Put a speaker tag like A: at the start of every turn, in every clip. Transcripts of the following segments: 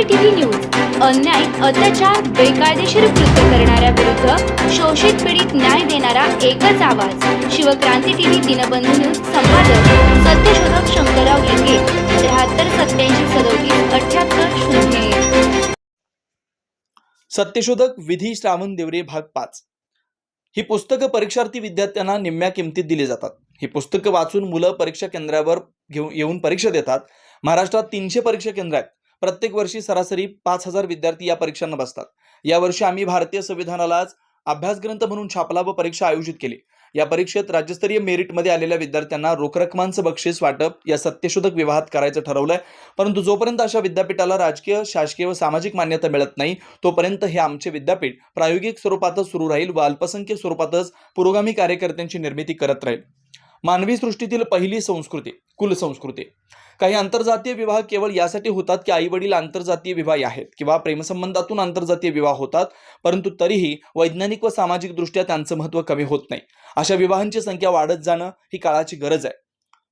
A: CCTV news अन्याय अत्याचार बेकायदेशीर कृत्य करणाऱ्या विरुद्ध शोषित पीडित न्याय देणारा एकच आवाज. शिवक्रांती टीव्ही दिनबंधू न्यूज संपादक सत्यशोधक शंकरराव लिंगे त्र्याहत्तर सत्याऐंशी सदोतीस अठ्याहत्तर शून्य
B: सत्यशोधक विधी श्रावण देवरे भाग पाच. ही पुस्तकं परीक्षार्थी विद्यार्थ्यांना निम्म्या किमतीत दिली जातात. ही पुस्तकं वाचून मुलं परीक्षा केंद्रावर घेऊन येऊन परीक्षा देतात. महाराष्ट्रात तीनशे परीक्षा केंद्र आहेत. प्रत्येक वर्षी सरासरी पाच हजार विद्यार्थी या परीक्षांना बसतात. यावर्षी आम्ही भारतीय संविधानालाच अभ्यासग्रंथ म्हणून छापला व परीक्षा आयोजित केली. या परीक्षेत राज्यस्तरीय मेरिटमध्ये आलेल्या विद्यार्थ्यांना रोख रकमांचं बक्षीस वाटप या सत्यशोधक विवाहात करायचं ठरवलंय. परंतु जोपर्यंत अशा विद्यापीठाला राजकीय शासकीय व सामाजिक मान्यता मिळत नाही तोपर्यंत हे आमचे विद्यापीठ प्रायोगिक स्वरूपातच सुरू राहील व अल्पसंख्य स्वरूपातच पुरोगामी कार्यकर्त्यांची निर्मिती करत राहील. मानवी सृष्टीतील पहिली संस्कृती कुलसंस्कृती काही आंतरजातीय विवाह केवळ यासाठी होतात की आई वडील आंतरजातीय विवाह आहेत किंवा प्रेमसंबंधातून आंतरजातीय विवाह होतात परंतु तरीही वैज्ञानिक व सामाजिक दृष्ट्या त्यांचं महत्त्व कमी होत नाही. अशा विवाहांची संख्या वाढत जाणं ही काळाची गरज आहे.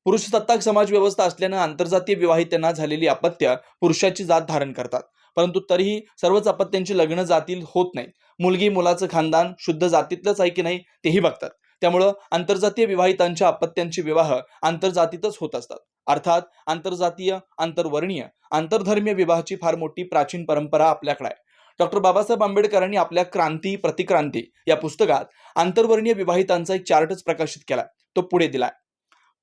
B: पुरुष सत्ताक समाज व्यवस्था असल्यानं आंतरजातीय विवाहितांना झालेली अपत्य पुरुषाची जात धारण करतात. परंतु तरीही सर्वच अपत्यांची लग्न जातील होत नाही मुलगी मुलाचं खानदान शुद्ध जातीतलंच आहे की नाही तेही बघतात. त्यामुळं आंतरजातीय विवाहितांच्या अपत्यांचे विवाह आंतरजातीतच होत असतात. अर्थात आंतरजातीय आंतरवर्णीय आंतरधर्मीय विवाहाची फार मोठी प्राचीन परंपरा आपल्याकडे आहे. डॉक्टर बाबासाहेब आंबेडकरांनी आपल्या क्रांती प्रतिक्रांती या पुस्तकात आंतरवर्णीय विवाहितांचा एक चार्टच प्रकाशित केला तो पुढे दिलाय.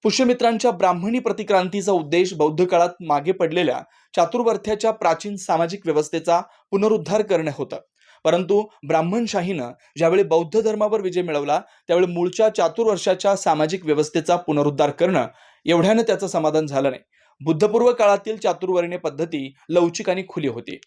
B: पुष्यमित्रांच्या ब्राह्मणी प्रतिक्रांतीचा उद्देश बौद्ध काळात मागे पडलेल्या चातुर्वर्थ्याच्या प्राचीन सामाजिक व्यवस्थेचा पुनरुद्धार करणे होतं. परंतु ब्राह्मणशाहीनं ज्यावेळी बौद्ध धर्मावर विजय मिळवला त्यावेळी मूळच्या चातुर्वर्षाच्या सामाजिक व्यवस्थेचा पुनरुद्धार करणं एवढ्यानं त्याचं समाधान झालं नाही. बुद्धपूर्व काळातील चातुर्वर्णीय पद्धती लवचिक आणि खुली होती.